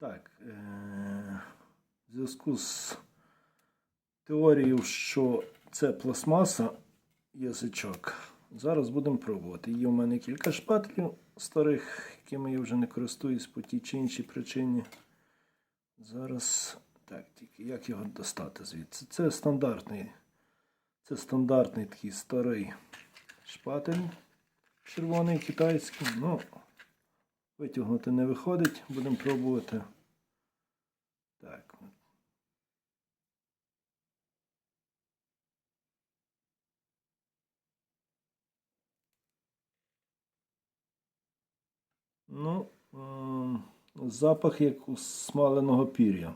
Так, е- в зв'язку з теорією, що це пластмаса, язичок. Зараз будемо пробувати. Є у мене кілька шпателів старих, якими я вже не користуюсь по тій чи іншій причині. Зараз, так, тільки як його достати звідси? Це стандартний, це стандартний такий старий шпатель червоний китайський. Ну, витягнути не виходить, будемо пробувати. Так. Ну, запах як у смаленого пір'я.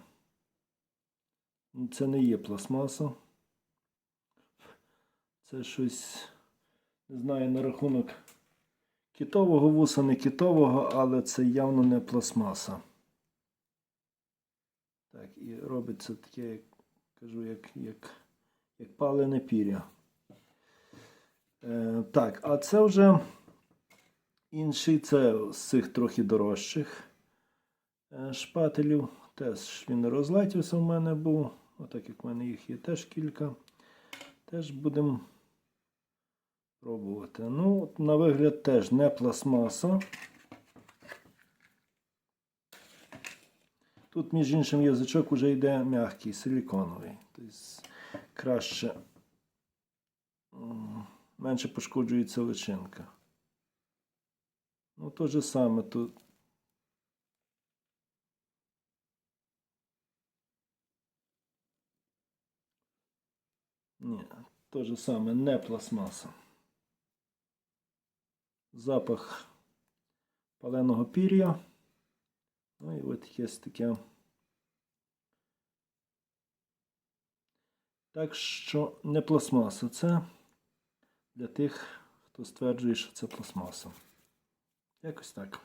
Ну, Це не є пластмаса. Це щось, не знаю, на рахунок китового вуса, не китового, але це явно не пластмаса. Так, і робиться таке, як кажу, як, як, як палене пір'я. Е, так, а це вже інший, це з цих трохи дорожчих е, шпателів. Теж він розлетівся в мене був. Отак як в мене їх є теж кілька. Теж будемо пробувати. Ну, на вигляд теж не пластмаса. Тут, між іншим, язичок вже йде м'який, силіконовий. Тобто краще, менше пошкоджується личинка. Ну, то же саме тут. Ні, то же саме не пластмаса. Запах паленого пір'я. Ну і от є таке. Так що не пластмаса. Це для тих, хто стверджує, що це пластмаса. Якось так.